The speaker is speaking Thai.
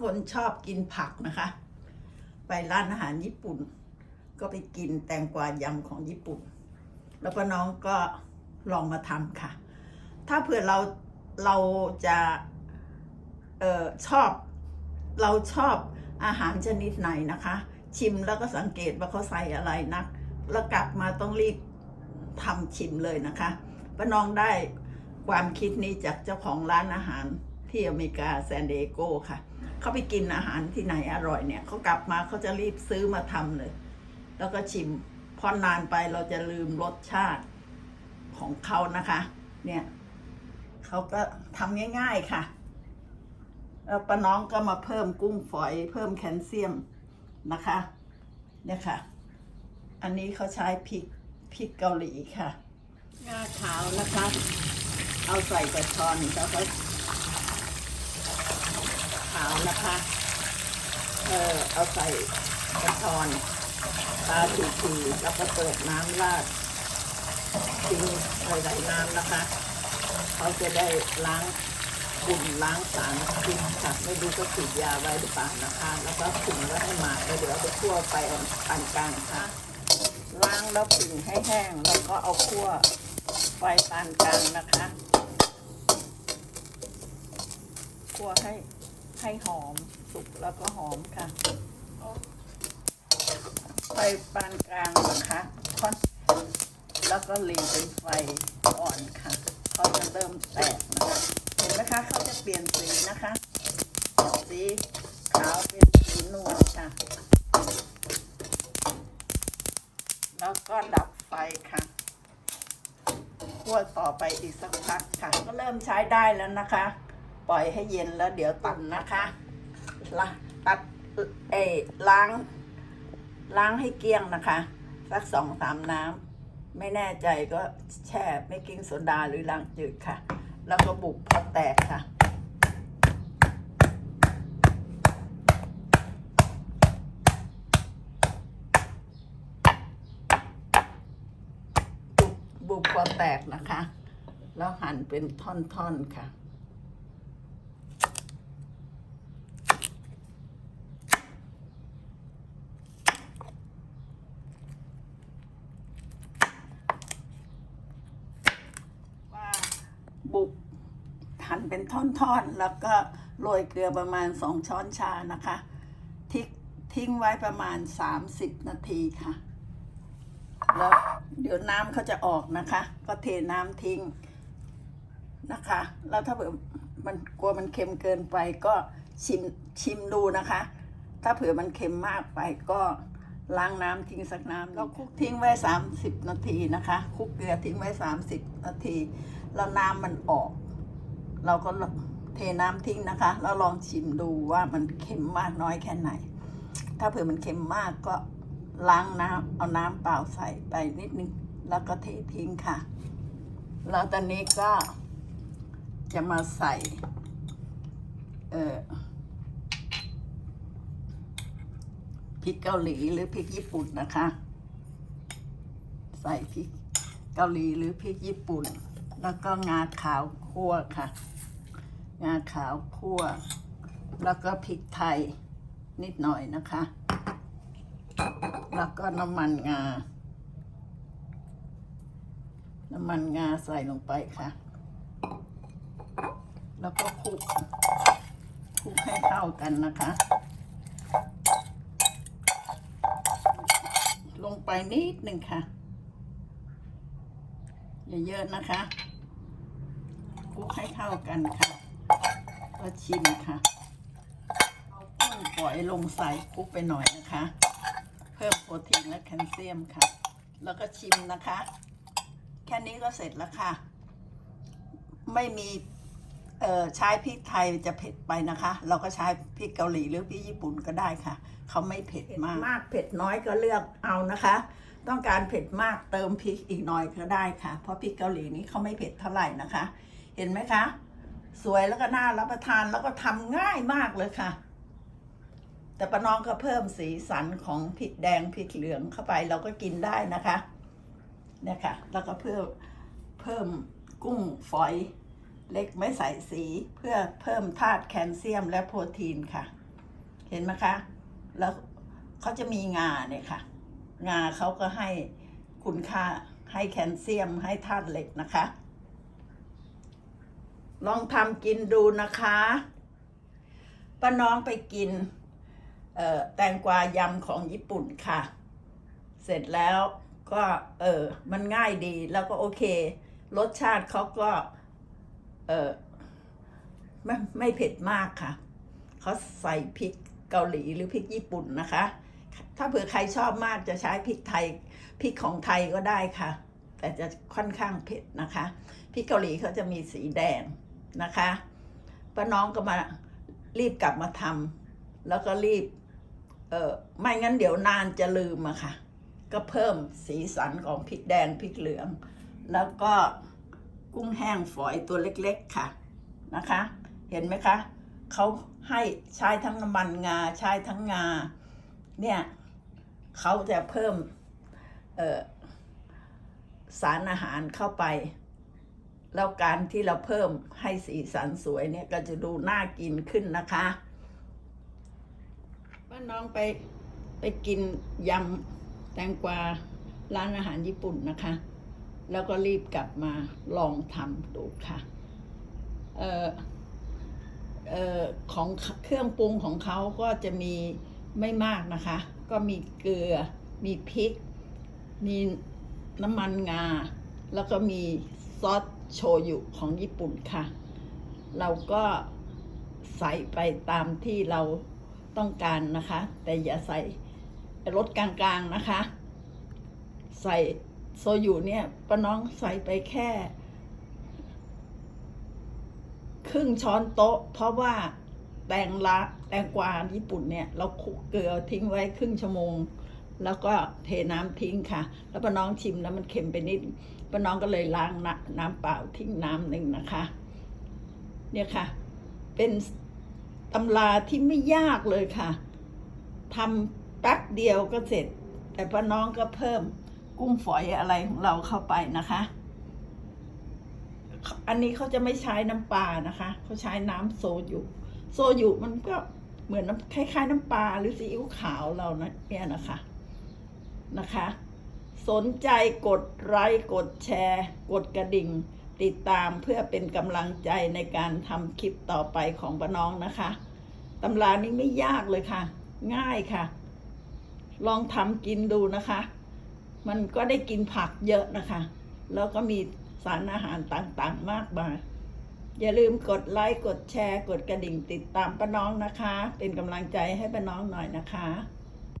คนชอบกินผักนะคะ ไปร้านอาหารญี่ปุ่น ก็ไปกินแตงกวายำของญี่ปุ่น แล้วก็น้องก็ลองมาทำค่ะ ถ้าเผื่อเราเราจะเออชอบเราชอบอาหารชนิดไหนนะคะ ชิมแล้วก็สังเกตว่าเขาใส่อะไรนัก แล้วกลับมาต้องรีบทำชิมเลยนะคะป้าน้องได้ความคิดนี้จากเจ้าของร้านอาหารที่อเมริกาแซนเอโกค่ะ เขาไปกินอาหารที่ไหนอร่อยเนี่ยเขากลับมาเขาจะรีบซื้อมาทำเลย แล้วก็ชิมพอนานไปเราจะลืมรสชาติของเขานะคะ เนี่ยเขาก็ทำง่ายๆค่ะแล้วป้าน้องก็มาเพิ่มกุ้งฝอย เพิ่มแคลเซียมนะคะ เนี่ยค่ะ อันนี้เขาใช้พริกพริกเกาหลีค่ะงาขาวนะคะ เอาใส่กระชอนแล้วก็ขาวนะคะ เออเอาใส่กระชอนตาทีๆแล้วก็เปิดน้ำราดทิ้งหลายๆน้ำนะคะเขาจะได้ล้างบุ่นล้างสารพิษค่ะไม่รู้ก็ฉีดยาไว้หรือเปล่านะคะ แล้วก็ผึ่งไว้ให้หมาดแล้วเดี๋ยวเอาไปคั่วไปปานกลางค่ะ ล้างแล้วผึ่งให้แห้ง แล้วก็เอาคั่วไฟปานกลางนะคะคั่วให้ ให้หอมสุกแล้วก็หอมค่ะไฟปานกลางนะคะค่อนแล้วก็หลีเป็นไฟอ่อนค่ะเขาจะเริ่มแตกนะคะเห็นไหมคะเขาจะเปลี่ยนสีนะคะ สีขาวเป็นสีนวลค่ะ แล้วก็ดับไฟค่ะคั่วต่อไปอีกสักพักค่ะ ก็เริ่มใช้ได้แล้วนะคะ ปล่อยให้เย็นแล้วเดี๋ยวตัดนะคะละตัดเอล้าง ล้างให้เกลี้ยงนะคะสักสองสามน้ำไม่แน่ใจก็แช่ไม่กิ้งโซดาหรือล้างจืดค่ะ แล้วก็บุกพอแตกค่ะบุบุกพอแตกนะคะ แล้วหั่นเป็นท่อนๆค่ะ ว่าบุกหั่น เป็นท่อนๆ แล้วก็โรยเกลือประมาณสองช้อนชานะคะทิ้งทิ้งไว้ประมาณ 30 นาทีค่ะ แล้วเดี๋ยวน้ำเขาจะออกนะคะ ก็เทน้ำทิ้งนะคะ แล้วถ้าเผื่อมันกลัวมันเค็มเกินไปก็ชิมชิมดูนะคะ ถ้าเผื่อมันเค็มมากไปก็ล้างน้ำทิ้งสักน้ำแล้วคลุกทิ้งไว้ 30 นาทีนะคะคลุกเกลือทิ้งไว้ 30 นาที แล้วน้ำมันออก เราก็เทน้ำทิ้งนะคะ แล้วลองชิมดูว่ามันเค็มมากน้อยแค่ไหน ถ้าเผื่อมันเค็มมากก็ล้างน้ำเอาน้ำเปล่าใส่ไปนิดนึง แล้วก็เททิ้งค่ะ แล้วตอนนี้ก็จะมาใส่เอ่อพริกเกาหลีหรือพริกญี่ปุ่นนะคะ ใส่พริกเกาหลีหรือพริกญี่ปุ่น แล้วก็งาขาวคั่วค่ะ งาขาวคั่ว แล้วก็พริกไทยนิดหน่อยนะคะ แล้วก็น้ำมันงา น้ำมันงาใส่ลงไปค่ะ แล้วก็คลุกคลุกให้เข้ากันนะคะ ลงไปนิดหนึ่งค่ะอย่าเยอะนะคะคลุกให้เข้ากันค่ะ ก็ชิมค่ะเอากุ้งฝอยลงใส่คุกไปหน่อยนะคะ เพิ่มโปรตีนและแคลเซียมค่ะ แล้วก็ชิมนะคะ แค่นี้ก็เสร็จแล้วค่ะ ไม่มีเอ่อใช้พริกไทยจะเผ็ดไปนะคะ เราก็ใช้พริกเกาหลีหรือพริกญี่ปุ่นก็ได้ค่ะ เขาไม่เผ็ดมากมากเผ็ดน้อยก็เลือกเอานะคะ ต้องการเผ็ดมากเติมพริกอีกหน่อยก็ได้ค่ะ เพราะพริกเกาหลีนี้เขาไม่เผ็ดเท่าไหร่นะคะ เห็นไหมคะ สวยแล้วก็น่ารับประทานแล้วก็ทำง่ายมากเลยค่ะ แต่ป้าน้องก็เพิ่มสีสันของพริกแดงพริกเหลืองเข้าไปเราก็กินได้นะคะเนี่ยค่ะแล้วก็เพิ่มเพิ่มกุ้งฝอยเล็กไม่ใส่สีเพื่อเพิ่มธาตุแคลเซียมและโปรตีนค่ะ เห็นไหมคะ แล้วเขาจะมีงาเนี่ยค่ะ งาเขาก็ให้คุณค่าให้แคลเซียมให้ธาตุเหล็กนะคะ ลองทำกินดูนะคะป้าน้องไปกินแตงกวายำของญี่ปุ่นค่ะ เสร็จแล้วก็เออมันง่ายดีแล้วก็โอเค รสชาติเขาก็เออไม่ไม่เผ็ดมากค่ะ เขาใส่พริกเกาหลีหรือพริกญี่ปุ่นนะคะ ถ้าเผื่อใครชอบมากจะใช้พริกไทยพริกของไทยก็ได้ค่ะ แต่จะค่อนข้างเผ็ดนะคะ พริกเกาหลีเขาจะมีสีแดง นะคะป้าน้องก็มารีบกลับมาทำแล้วก็รีบเออไม่งั้นเดี๋ยวนานจะลืมอะค่ะ ก็เพิ่มสีสันของพริกแดงพริกเหลือง แล้วก็กุ้งแห้งฝอยตัวเล็กๆค่ะนะคะ เห็นไหมคะเขาให้ใช้ทั้งน้ำมันงาใช้ทั้งงา เนี่ยเขาจะเพิ่มสารอาหารเข้าไป แล้วการที่เราเพิ่มให้สีสันสวยเนี่ยก็จะดูน่ากินขึ้นนะคะป้าน้องไปไปกินยำแตงกวาร้านอาหารญี่ปุ่นนะคะ แล้วก็รีบกลับมาลองทำดูค่ะเอ่อเอ่อของเครื่องปรุงของเขาก็จะมีไม่มากนะคะ ก็มีเกลือ มีพริก มีน้ำมันงา แล้วก็มีซอส โชยุของญี่ปุ่นค่ะ เราก็ใส่ไปตามที่เราต้องการนะคะ แต่อย่าใส่รสกลางๆนะคะ ใส่โซยุเนี่ยป้าน้องใส่ไปแค่ ครึ่งช้อนโต๊ะ เพราะว่าแตงละแตงกวาญี่ปุ่นเนี่ย เราคลุกเกลือทิ้งไว้ครึ่งชั่วโมง แล้วก็เทน้ำทิ้งค่ะ แล้วป้าน้องชิมแล้วมันเค็มไปนิดป้าน้องก็เลยล้างน้ำน้ำเปล่าทิ้งน้ำหนึ่งนะคะ เนี่ยค่ะ เป็นตำราที่ไม่ยากเลยค่ะทำแป๊บเดียวก็เสร็จ แต่ป้าน้องก็เพิ่มกุ้งฝอยอะไรของเราเข้าไปนะคะ อันนี้เขาจะไม่ใช้น้ำปลานะคะเขาใช้น้ำโซยุโซยุมันก็เหมือนน้ำคล้ายๆ น้ำปลาหรือซีอิ๊วขาวเรานะเนี่ยนะคะ นะคะ สนใจกดไลค์กดแชร์ กดกระดิ่ง ติดตามเพื่อเป็นกำลังใจในการทำคลิปต่อไปของป้าน้องนะคะตำรานี้ไม่ยากเลยค่ะ ง่ายค่ะ ลองทำกินดูนะคะ มันก็ได้กินผักเยอะนะคะ แล้วก็มีสารอาหารต่างๆ มากมายอย่าลืมกดไลค์ กดแชร์ กดกระดิ่งติดตามป้าน้องนะคะ เป็นกำลังใจให้ป้าน้องหน่อยนะคะ